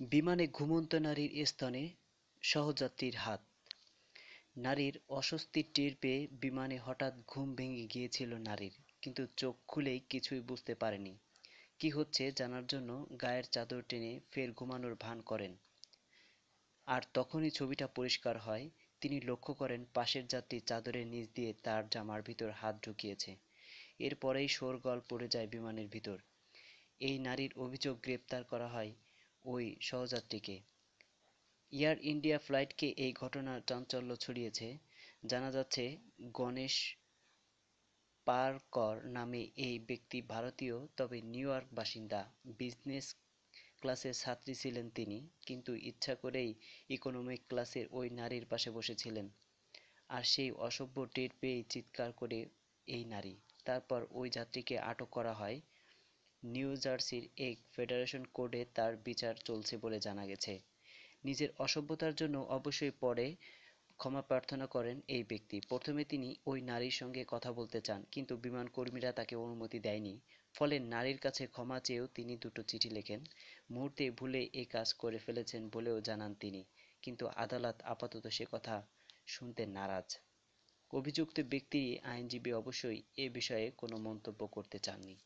বিমানে ঘুমন্ত নারীর স্তনে সহযাত্রীর হাত। নারীর অস্বস্তি টের পেয়ে বিমানে হঠাৎ ঘুম ভেঙে গিয়েছিল নারীর, কিন্তু চোখ খুলেই কিছুই বুঝতে পারেনি। কি হচ্ছে জানার জন্য গায়ের চাদর টেনে ফের ঘুমানোর ভান করেন। আর তখনই ছবিটা পরিষ্কার হয়, তিনি লক্ষ্য করেন পাশের যাত্রী চাদরের নিচ দিয়ে তার জামার ভিতর হাত ঢুকিয়েছে। এরপরেই শোরগোল পড়ে যায় বিমানের ভিতর। এই নারীর অভিযোগ গ্রেপ্তার করা হয় ওই সহযাত্রীকে। এয়ার ইন্ডিয়া ফ্লাইটকে এই ঘটনার চাঞ্চল্য ছড়িয়েছে। জানা যাচ্ছে, গণেশ পারকর নামে এই ব্যক্তি ভারতীয়, তবে নিউ ইয়র্ক বাসিন্দা। বিজনেস ক্লাসের ছাত্রী ছিলেন তিনি, কিন্তু ইচ্ছা করেই ইকোনমিক ক্লাসের ওই নারীর পাশে বসেছিলেন। আর সেই অসভ্য টের পেয়েই চিৎকার করে এই নারী। তারপর ওই যাত্রীকে আটক করা হয় নিউ জার্সির এক ফেডারেশন কোর্টে তার বিচার চলছে বলে জানা গেছে। নিজের অসভ্যতার জন্য অবশ্যই পরে ক্ষমা প্রার্থনা করেন এই ব্যক্তি। প্রথমে তিনি ওই নারীর সঙ্গে কথা বলতে চান, কিন্তু বিমান কর্মীরা তাকে অনুমতি দেয়নি। ফলে নারীর কাছে ক্ষমা চেয়েও তিনি দুটো চিঠি লেখেন, মুহূর্তে ভুলে এই কাজ করে ফেলেছেন বলেও জানান তিনি। কিন্তু আদালত আপাতত সে কথা শুনতে নারাজ। অভিযুক্ত ব্যক্তির আইনজীবী অবশ্যই এ বিষয়ে কোনো মন্তব্য করতে চাননি।